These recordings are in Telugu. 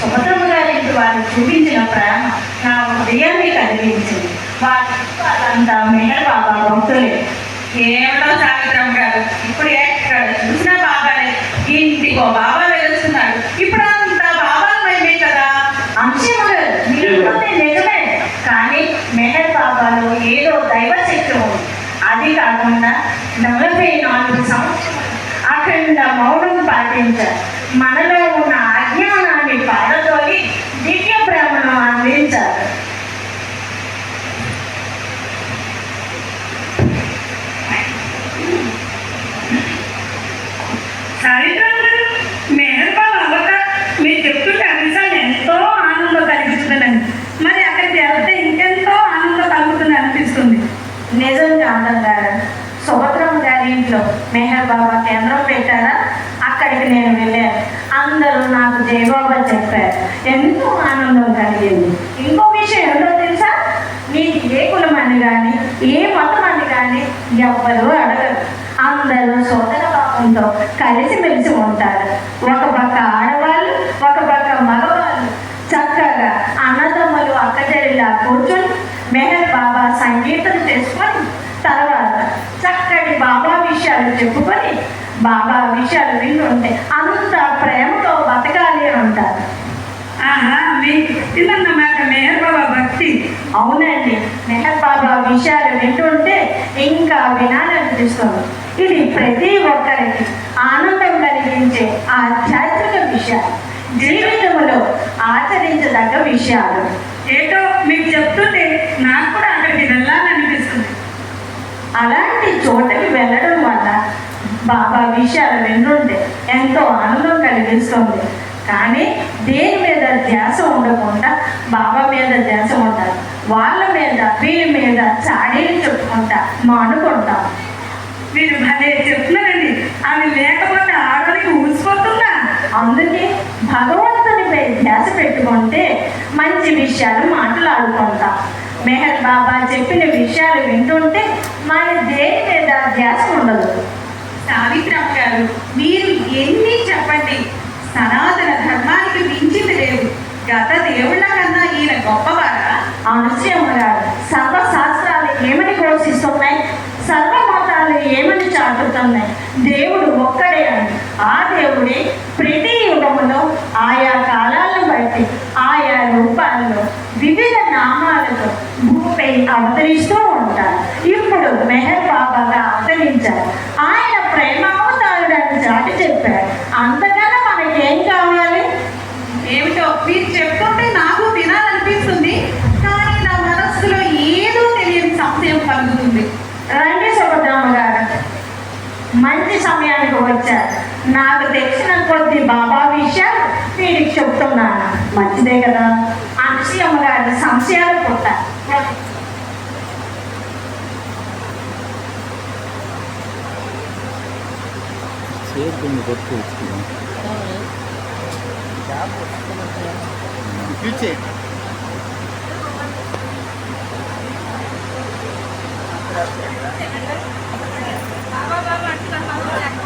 సుభద్రమ్మ గారి ఇంటి వారు చూపించిన ప్రేమ నా హృదయాన్ని కలిగించింది వారి వాళ్ళంతా మెహర్ బాబా భక్తులే ఏమిటో సావిత్రమ్మ గారు ఇప్పుడు ఎక్కడ చూసినా బాబాలే ఇంటికో బాబా వెలుస్తున్నాడు ఇప్పుడు అంతా బాబాల మహిమే కదా అంశం నిజమే కానీ మెహర్ బాబాలో ఏదో దైవ శక్తి ఉంది అది కాకుండా నలభై నాలుగు సంవత్సరాలు అఖండ మౌనం పాటించారు. మనలో ఉన్న మీ పారదోలి దివ్య భ్రమను అందించారు. సావిత్రమ్మ గారు మెహర్ బాబు అవక మీరు చెప్తుంటే అభిసాలు ఎంతో ఆనందం కలిగిస్తుందండి. మరి అక్కడికి వెళ్తే ఇంకెంతో ఆనందం కలుగుతుంది అనిపిస్తుంది. నిజం కాంతం గారు. సుభద్రమ్మ గారి ఇంట్లో మెహర్ బాబా కేంద్రం పెట్టారా? అక్కడికి నేను వెళ్ళాను. అందరూ నాకు జయబాబా చెప్పారు. ఎంతో ఆనందం కలిగింది. ఇంకో విషయం ఏంటో తెలుసా? నీకు ఏ కులమని కానీ ఏ మతం అని కానీ ఎవ్వరూ అడగరు. అందరూ సోదర భావంతో కలిసిమెలిసి ఉంటారు. ఒక పక్క ఆడవాళ్ళు ఒక పక్క మగవాళ్ళు. చక్కగా అన్నదమ్ములు అక్కచెల్లిలా కూర్చొని మెహర్ బాబా సంగీతం చేసుకొని తర్వాత చక్కటి బాబా విషయాలు చెప్పుకొని బాబా విషయాలు వింటుంటే అంత ప్రేమతో బతకాలి అంటారు. ఆహా మీకు పుట్టిందన్నమాట మెహర్ బాబా భక్తి. అవునండి మెహర్ బాబా విషయాలు వింటుంటే ఇంకా వినాలనిపిస్తుంది. ఇది ప్రతి ఒక్కరికి ఆనందం కలిగించే ఆధ్యాత్మిక విషయాలు జీవితంలో ఆచరించదగ్గ విషయాలు. ఏటో మీకు చెప్తుంటే నాకు కూడా అక్కడికి వెళ్ళాలనిపిస్తుంది. అలాంటి చోటకి బాబా విషయాలు వింటుంటే ఎంతో ఆనందం కలిగిస్తుంది కానీ దేని మీద ధ్యాస ఉండకుండా బాబా మీద ధ్యాస ఉంటారు. వాళ్ళ మీద వీళ్ళ మీద చాడీలు చెప్పుకుంటా మానుకుంటాం. మీరు భలే చెప్తున్నారండి. అవి లేకపోతే ఆడవాళ్ళకి ఊసిపోతుందా? అందుకే భగవంతునిపై ధ్యాస పెట్టుకుంటే మంచి విషయాలు మాట్లాడుకుంటాం. మెహర్ బాబా చెప్పిన విషయాలు వింటుంటే మన దేని మీద ధ్యాస ఉండదు. సావిత్రమ్మ గారు మీరు ఎన్ని చెప్పండి? సనాతన ధర్మానికి మించింది లేదు. గత దేవుళ్ళ కన్నా ఈయన గొప్పవారా? అనుసూయమ్మ గారు సర్వశాస్త్రాలు ఏమని ఘోషిస్తున్నాయి? సర్వమతాలు ఏమని చాటుతున్నాయి? దేవుడు ఒక్కడే అని. ఆ దేవుడే ప్రతి యుగములో ఆయా కాలాలను బట్టి ఆయా రూపాల్లో వివిధ నామాలతో భూమిపై అవతరిస్తూ ఉంటారు. ఇప్పుడు మెహర్ బాబాగా అవతరించారు. ఆయన ప్రేమావతారుడని చాటి చెప్పారు. అంతకన్నా మనకేం కావాలి? ఏమిటో మీరు చెప్తుంటే నాకు వినాలనిపిస్తుంది కానీ నా మనస్సులో ఏదో తెలియని సంశయం కలుగుతుంది. రండి సుభద్రమ్మ గారు. మంచి సమయానికి వచ్చారు. నాకు తెలిసిన కొద్ది బాబా విషయాలు వీడికి చెప్తున్నాను. మంచిదే కదా? అనుసూయమ్మ గారి సంశయాలు పుట్టారు. చేతుల్ని కొట్టుకోవచ్చు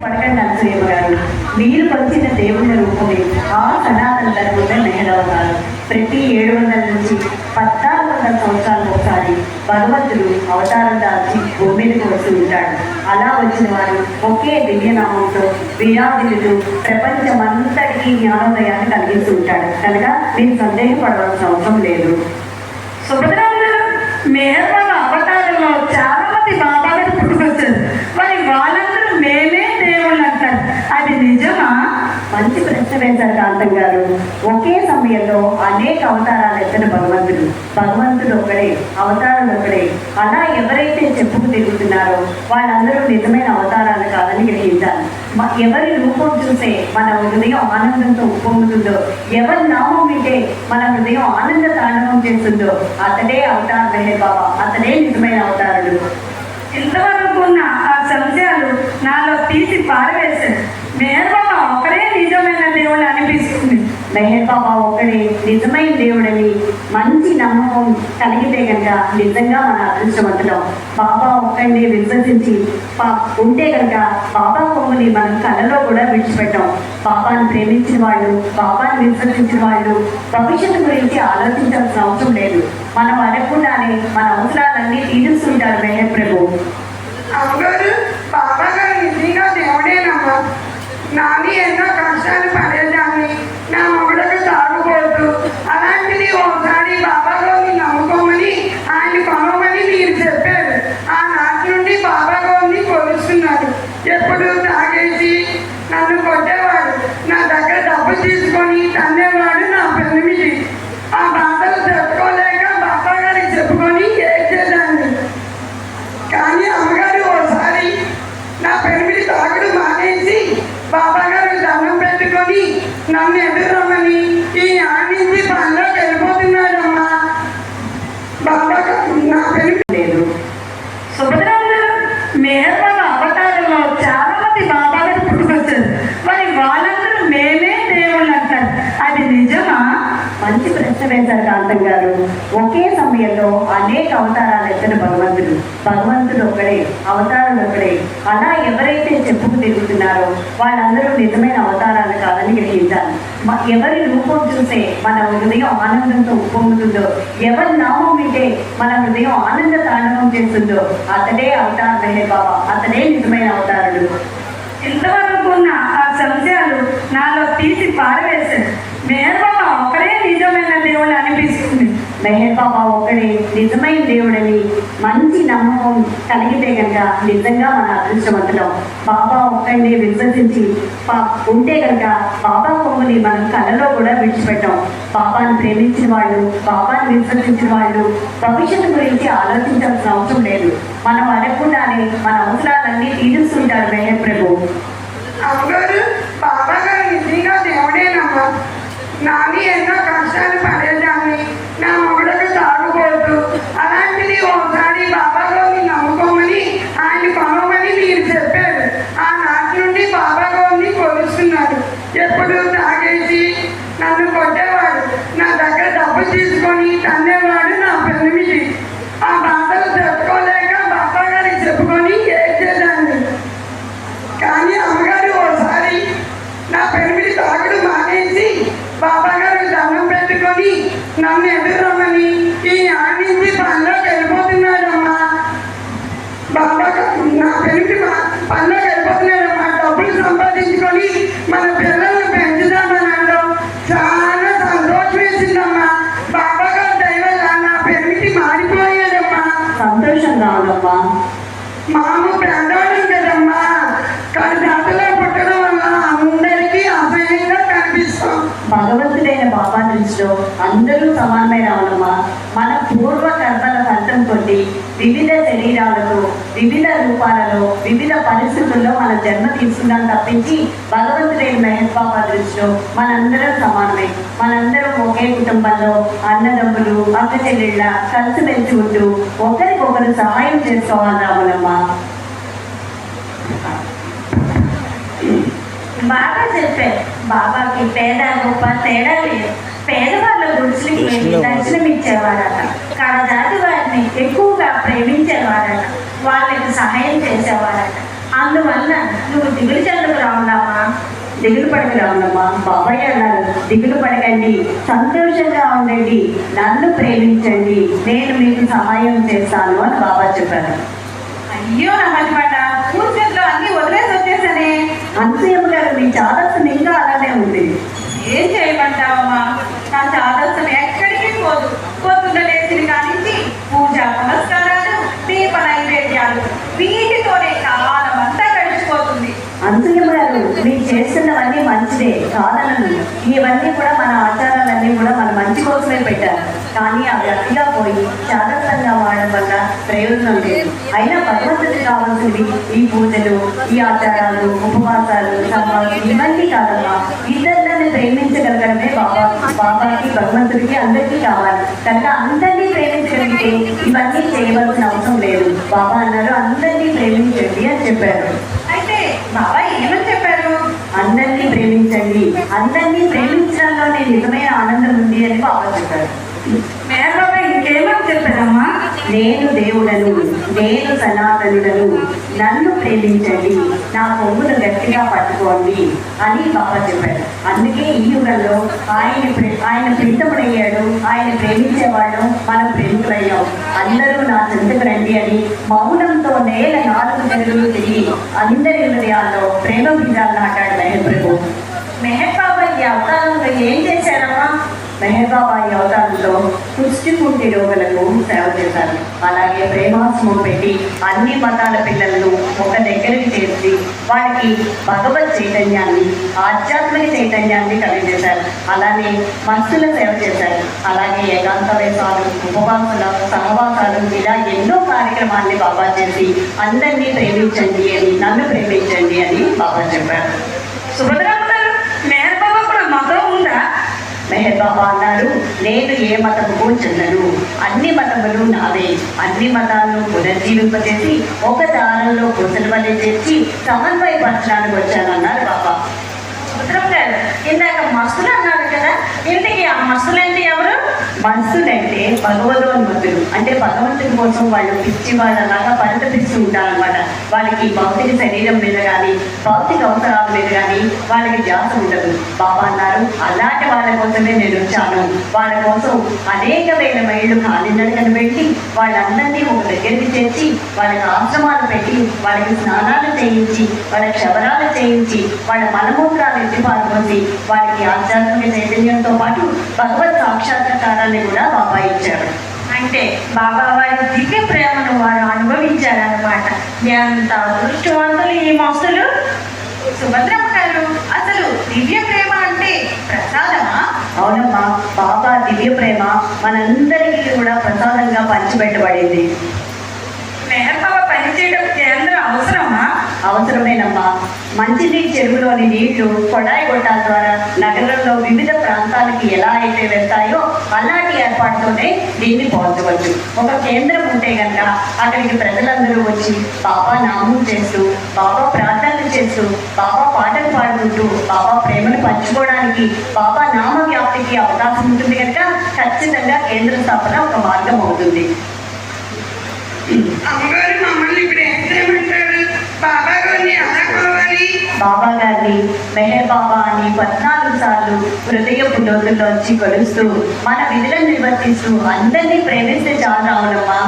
పడకండి అనసూయమ్మ గారు మీరు వచ్చిన దేవుని రూపమే ఆ సనాతన ధర్మమే మెహరవతారు ప్రతి ఏడు వందల నుంచి పద్నాలుగు వందల సంవత్సరాలకు ఒకసారి భగవంతుడు అవతారం దాల్చి భూమికి వచ్చి ఉంటాడు. అలా వచ్చిన వారు ఒకే దివ్యనామంతో విరాజిల్లుతూ ప్రపంచమంతటికీ జ్ఞానోదయాన్ని కలిగిస్తూ ఉంటాడు. కనుక నేను సందేహపడవలసిన అవసరం లేదు. సుభద్రామ గారు అవతారంలో చాలా మంది బాబాలకు పుట్టుకొచ్చారు మరి వాళ్ళందరూ మేమే దేవుళ్ళు అంటారు అది నిజమా మంచి ప్రశ్న వేశారు కాంతం గారు ఒకే సమయంలో అనేక అవతారాలు ఎత్తిన భగవంతుడు. భగవంతుడు ఒకడే అవతారాలు ఒకడే అలా ఎవరైతే చెప్పుకు తిరుగుతున్నారో వాళ్ళందరూ నిజమైన అవతారాలు కాదని గ్రహించాలి. ఎవరి రూపం చూసే మన హృదయం ఆనందంతో ఉప్పొంగుతుందో ఎవరి నామం వింటే మన హృదయం ఆనంద తాండవం చేస్తుందో అతడే అవతార మెహర్ బాబా అతడే నిజమైన అవతారుడు. ఇంతవరకు ఉన్న ఆ సంశయాలు నాలో తీసి పారవేశారు. మెహర్ బాబా ఒకరే దేవుడు అనిపిస్తుంది. మెహర్ ఒక్కడే నిజమైన దేవుడని మంచి నమ్మకం కలిగితే కనుక నిజంగా మన అదృష్టవంతులం. బాబా ఒక్కడిని విశ్వసించి పా- ఉంటే కనుక బాబా కొమ్ముని మనం కళలో కూడా విడిచిపెట్టాం. బాబాను ప్రేమించిన వాళ్ళు బాబాను విశ్వసించిన వాళ్ళు భవిష్యత్తు గురించి ఆలోచించాల్సిన అవసరం లేదు. మనం అనుకున్నానే మన అవసరాలన్నీ తీరుస్తుంటారు మెహర్ ప్రభు. బాబా గారు నిజంగా దేవుడేనమ్మా. నాని ఎన్నో బాబా గారు దండం పెట్టుకొని నన్ను ఎదురమ్మని ఈ ఆడించి పనిలోకి వెళ్ళిపోతున్నాడమ్మా బాబా నా పెరిమిడి లేదు. సుభద్రాలు గారు అవతారంలో చాలా మంది బాబా గారు పుట్టుకొచ్చారు. మరి వాళ్ళందరూ మేమే దేవుళ్ళు అంటారు. అది నిజమా? మంచి ప్రశ్న వేశారు కాంతం గారు. ఒకే సమయంలో అనేక అవతారాలు భగవంతుడు ఒకడే అవతారాలు ఒకడే అలా ఎవరైతే చెప్పుకు తిరుగుతున్నారో వాళ్ళందరూ నిజమైన అవతారాలు కాదని గ్రహించాలి. ఎవరి రూపం చూసే మన హృదయం ఆనందంతో ఉప్పొంగుతుందో ఎవరి నామం వింటే మన హృదయం ఆనంద తాండవం చేస్తుందో అతడే అవతార్ మెహర్ బాబా అతడే నిజమైన అవతారుడు. ఇంతవరకు ఉన్న ఆ సంశయాలు నాలో తీసి పారవేశారు. మెహర్ బాబా ఒకరే నిజమైన దేవుడు అనిపిస్తుంది మెహర్ బాబా ఒక్కడే నిజమైన దేవుడని మంచి నమ్మకం కలిగితే కనుక నిజంగా మన అదృష్టవంతులం. బాబా ఒక్కడిని విశ్వసించి పా- ఉంటే కనుక బాబా కొమ్ముని మనం కళలో కూడా విడిచిపెట్టాం. బాబాను ప్రేమించిన వాళ్ళు బాబాను విశ్వసించిన వాళ్ళు భవిష్యత్తు గురించి ఆలోచించాల్సిన అవసరం లేదు. మనం అడగకుండానే మన అవసరాలన్నీ తీరుస్తుంటారు మెహర్ ప్రభు. అమ్మగారు బాబా గారు నిజంగా దేవుడేనమ్మా నాని ఎన్నో కష్టాలు పడేదాన్ని నా మొగుడకు తాగుబోతు అలాంటిది ఒకసారి బాబా గారిని నమ్ముకోమని ఆయన కొనమని మీరు చెప్పారు ఆ నాటి నుండి బాబా గారిని కొలుస్తున్నారు ఎప్పుడు తాగేసి నన్ను కొట్టేవాడు నా దగ్గర డబ్బు తీసుకొని తన్నేవాడు నా పెనిమిది ఆ బాధలు చెప్పుకోలేక బాబా గారికి చెప్పుకొని ఏడ్చేదాన్ని కానీ అమ్మగారు ఓసారి నా పెరిమిడి తాగుడు మానేసి బాబా గారు దండం పెట్టుకొని నన్ను ఎదురమ్మని ఈ ఆడించి పనిలోకి వెళ్ళిపోతున్నాడమ్మా బాబా నా పెరిమిడి పనిలోకి వెళ్ళిపోతున్నాడమ్మా డబ్బులు సంపాదించుకొని మన పిల్లల్ని పెంచుదామని అనడం చాలా సంతోషం వేసిందమ్మా బాబా గారు దయవల్ల నా పెరిమిటి మారిపోయాడమ్మా సంతోషంగా ఉందమ్మా మాము పేదవాళ్ళం భగవంతుడైన బాబా దృష్టిలో అందరూ సమానమే రావడమ్మా మన పూర్వ కర్మల ఫలితం కొద్ది వివిధ శరీరాలతో వివిధ రూపాలలో వివిధ పరిస్థితుల్లో మన జన్మ తీసుకున్నాం తప్పించి భగవంతుడైన మహేష్ బాబా దృష్టిలో మనందరం సమానమే. మనందరం ఒకే కుటుంబంలో అన్నదమ్ములు అక్క చెల్లెళ్ళ పెంచి ఉంటూ ఒకరికొకరు సహాయం చేసుకోవాలి రాములమ్మా బాగా చెప్పారు. బాబాకి పేద గొప్ప తేడా లేదు. పేదవాళ్ళ గుడిసెలకి వెళ్ళి దర్శనం ఇచ్చేవారట కడదాటి వారిని ఎక్కువగా ప్రేమించేవారట. వాళ్ళకి సహాయం చేసేవారట. అందువల్ల నువ్వు దిగులు చెందుకు రావున్నామా దిగులు పడక రాములమ్మా బాబాయ్ అన్నారు దిగులు పడకండి. సంతోషంగా ఉండండి. నన్ను ప్రేమించండి. నేను మీకు సహాయం చేస్తాను అని బాబా చెప్పారు. అయ్యో నమ్మకమాట పూర్తిలో అన్ని వదిలేసి వచ్చేసనే. అంతేం గారు మీ చాదస్తం ఇంకా అలానే ఉంది. ఏం చేయమంటావమ్మా? నా చాదస్తం ఎక్కడికి పోదు. పొద్దున్న లేచిన కానించి పూజ పునస్కారాలు దీప నైవేద్యాలు వీటితోనే కాలం అంతా గడిచిపోతుంది. అంతేం గారు మీరు చేస్తున్న మంచిదే కాదనను. ఇవన్నీ కూడా మన ఆచారాలన్నీ కూడా మన మంచి కోసమే పెట్టారు. కానీ అవి అతిగా పోయి చాదస్తంగా వాడడం వల్ల ప్రయోజనం లేదు. అయినా భగవంతుడికి కావాల్సినవి ఈ పూజలు ఈ ఆచారాలు ఉపవాసాలు సమాలు ఇవన్నీ కాదమ్మా. ఇద్దరిని ప్రేమించగలగడమే బాబా బాబాకి భగవంతుడికి అందరికీ కావాలి. కనుక అందరినీ ప్రేమించగలిగితే ఇవన్నీ చేయవలసిన అవసరం లేదు. బాబా అన్నారు అందరినీ ప్రేమించండి అని చెప్పారు. అయితే బాబా ఏమని చెప్పారు అందరినీ ప్రేమించండి ప్రేమించడంలోనే నిజమైన ఆనందం ఉంది అని బాబా చెప్పారు. మేహర్ ఇంకేమని చెప్పారమ్మా? నేను దేవుడను నేను సనాతనుడను నన్ను ప్రేమించండి నా కొమ్మును గట్టిగా పట్టుకోండి అని బాబా చెప్పారు. అందుకే ఈ యుగంలో ఆయన ఆయన ప్రీతముడయ్యాడు ఆయన ప్రేమించేవాడు మనం ప్రేమికులయ్యాం. అందరూ నా చెంతకు రండి అని మౌనంతో నేల నాలుగు తెలుగులు తిరిగి అందరి హృదయాల్లో ప్రేమ బీజాలు నాటాడు మెహర్ ప్రభు మెహర్ అవతారంలో ఏం చేశారమ్మా? మెహబాబా బాబా ఈ అవతారంలో పుష్టికుంటి రోగులకు సేవ చేశారు. అలాగే ప్రేమాశ్రమం పెట్టి అన్ని మతాల పిల్లలను ఒక దగ్గరికి చేర్చి వారికి భగవత్ చైతన్యాన్ని ఆధ్యాత్మిక చైతన్యాన్ని కలిగజేశారు అలానే మనసుల సేవ చేశారు. అలాగే ఏకాంత వేషాలు ఉపవాసాలు సహవాసాలు ఇలా ఎన్నో కార్యక్రమాన్ని బాబా చేసి అందరినీ ప్రేమించండి అని నన్ను ప్రేమించండి అని బాబా చెప్పారు. సుభద్రా గారు మేహర్ బాబా కూడా మతం ఉందా మెహర్ బాబా అన్నారు నేను ఏ మతముకు చెందను. అన్ని మతములు నావే. అన్ని మతాలను పునర్జీవింపజేసి ఒక దారంలో పూసల వల్లే చేర్చి సమన్వయపరచడానికి వచ్చానన్నారు బాబా సుభద్రమ్మ గారు ఇందాక మస్తులు అన్నారు కదా ఇంటికి ఆ మస్తులంటే ఎవరు? మనసులంటే భగవదోన్మతులు. అంటే భగవంతుని కోసం వాళ్ళు పిచ్చి వాళ్ళలాగా పరితపిస్తూ ఉంటారనమాట వాళ్ళకి భౌతిక శరీరం మీద కానీ భౌతిక అవసరాల మీద కానీ వాళ్ళకి ధ్యాస ఉండదు. బాబా అన్నారు అలా అలాంటి వాళ్ళ కోసమే నేను వచ్చాను. వాళ్ళ కోసం అనేక వేల మైళ్ళు కాలినడకను పెట్టి వాళ్ళందరినీ ఒక దగ్గరికి చేర్చి వాళ్ళకి ఆశ్రమాలు పెట్టి వాళ్ళకి స్నానాలు చేయించి వాళ్ళ క్షవరాలు చేయించి వాళ్ళ మనమూత్రాలు ఎత్తి పాల్గొని వాళ్ళకి ఆధ్యాత్మిక చైతన్యంతో పాటు భగవత్ సాక్షాత్కారాన్ని కూడా బాబా ఇచ్చాడు అంటే బాబా వారి దివ్య ప్రేమను వారు అనుభవించారనమాట ఎంత అదృష్టవంతులు ఈ మస్తులు సుభద్రమ్మ గారు అసలు దివ్య ప్రేమ ప్రసాదమా? అవునమ్మా బాబా దివ్య ప్రేమ మనందరికీ కూడా ప్రసాదంగా పంచిపెట్టబడింది మెహర్ బాబా పనిచేయడం కేంద్రం అవసరమా అవసరమేనమ్మా. మంచినీటి చెరువులోని నీళ్ళు కొడాయి గొట్టాల ద్వారా నగరంలో వివిధ ప్రాంతాలకి ఎలా అయితే వెళ్తాయో అలాంటి ఏర్పాటుతోనే దీన్ని పోల్చవచ్చు. ఒక కేంద్రం ఉంటే కనుక అక్కడికి ప్రజలందరూ వచ్చి బాబా నామం చేస్తూ బాబా ప్రార్థనలు చేస్తూ బాబా పాటలు పాడుకుంటూ బాబా ప్రేమను పంచుకోవడానికి బాబా నామ వ్యాప్తికి అవకాశం ఉంటుంది కనుక ఖచ్చితంగా కేంద్ర స్థాపన ఒక మార్గం అవుతుంది. బాబా గారిని మెహర్ బాబా అని పద్నాలుగు సార్లు హృదయ పులోతుల్లోంచి కొలుస్తూ మన విధులను నిర్వర్తిస్తూ అందరినీ ప్రేమిస్తే చాలు రావునమ్మా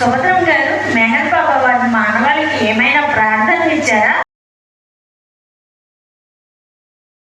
సుభద్రం గారు మెహర్ బాబా వారి మానవాళికి ఏమైనా ప్రార్థనలు ఇచ్చారా?